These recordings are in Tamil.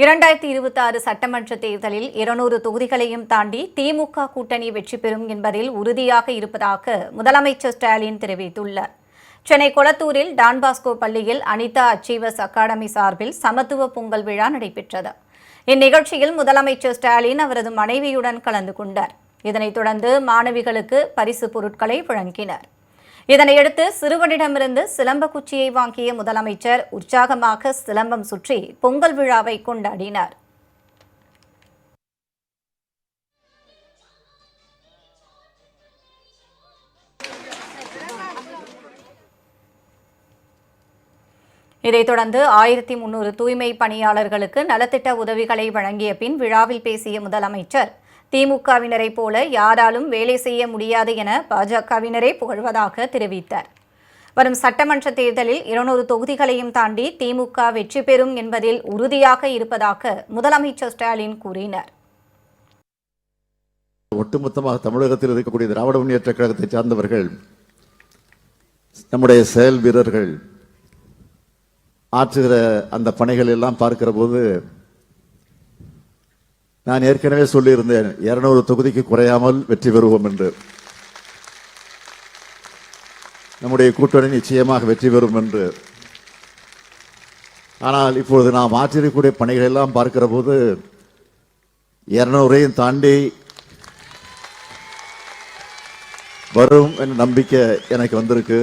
இரண்டாயிரத்தி இருபத்தி ஆறு சட்டமன்ற தேர்தலில் இருநூறு தொகுதிகளையும் தாண்டி திமுக கூட்டணி வெற்றி பெறும் என்பதில் உறுதியாக இருப்பதாக முதலமைச்சர் ஸ்டாலின் தெரிவித்துள்ளார். சென்னை கொளத்தூரில் டான்பாஸ்கோ பள்ளியில் அனிதா அச்சீவர்ஸ் அகாடமி சார்பில் சமத்துவ பொங்கல் விழா நடைபெற்றது. இந்நிகழ்ச்சியில் முதலமைச்சர் ஸ்டாலின் அவரது மனைவியுடன் கலந்து கொண்டார். இதனைத் தொடர்ந்து மாணவிகளுக்கு பரிசு பொருட்களை வழங்கினர். இதனையடுத்து சிறுவனிடமிருந்து சிலம்ப குச்சியை வாங்கிய முதலமைச்சர் உற்சாகமாக சிலம்பம் சுற்றி பொங்கல் விழாவை கொண்டாடினார். இதைத் தொடர்ந்து ஆயிரத்தி முன்னூறு தூய்மை பணியாளர்களுக்கு நலத்திட்ட உதவிகளை வழங்கிய பின் விழாவில் பேசிய முதலமைச்சர் திமுகவினரை போல யாராலும் வேலை செய்ய முடியாது என பாஜகவினரே புகழ்வதாக தெரிவித்தார். வரும் சட்டமன்ற தேர்தலில் இருநூறு தொகுதிகளையும் தாண்டி திமுக வெற்றி பெறும் என்பதில் உறுதியாக இருப்பதாக முதலமைச்சர் ஸ்டாலின் கூறினார். ஒட்டுமொத்தமாக தமிழகத்தில் இருக்கக்கூடிய திராவிட முன்னேற்ற கழகத்தை சார்ந்தவர்கள் நம்முடைய செயல் வீரர்கள் ஆற்றுகிற அந்த பணிகள் எல்லாம் பார்க்கிற போது நான் ஏற்கனவே சொல்லியிருந்தேன் இருநூறு தொகுதிக்கு குறையாமல் வெற்றி பெறுவோம் என்று. நம்முடைய கூட்டணி நிச்சயமாக வெற்றி பெறும் என்று. ஆனால் இப்பொழுது நாம் ஆற்றிருக்கக்கூடிய பணிகள் எல்லாம் பார்க்கிற போது இருநூறையும் தாண்டி வரும் என்ற நம்பிக்கை எனக்கு வந்திருக்கு.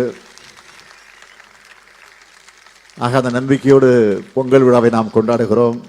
ஆக அந்த நம்பிக்கையோடு பொங்கல் விழாவை நாம் கொண்டாடுகிறோம்.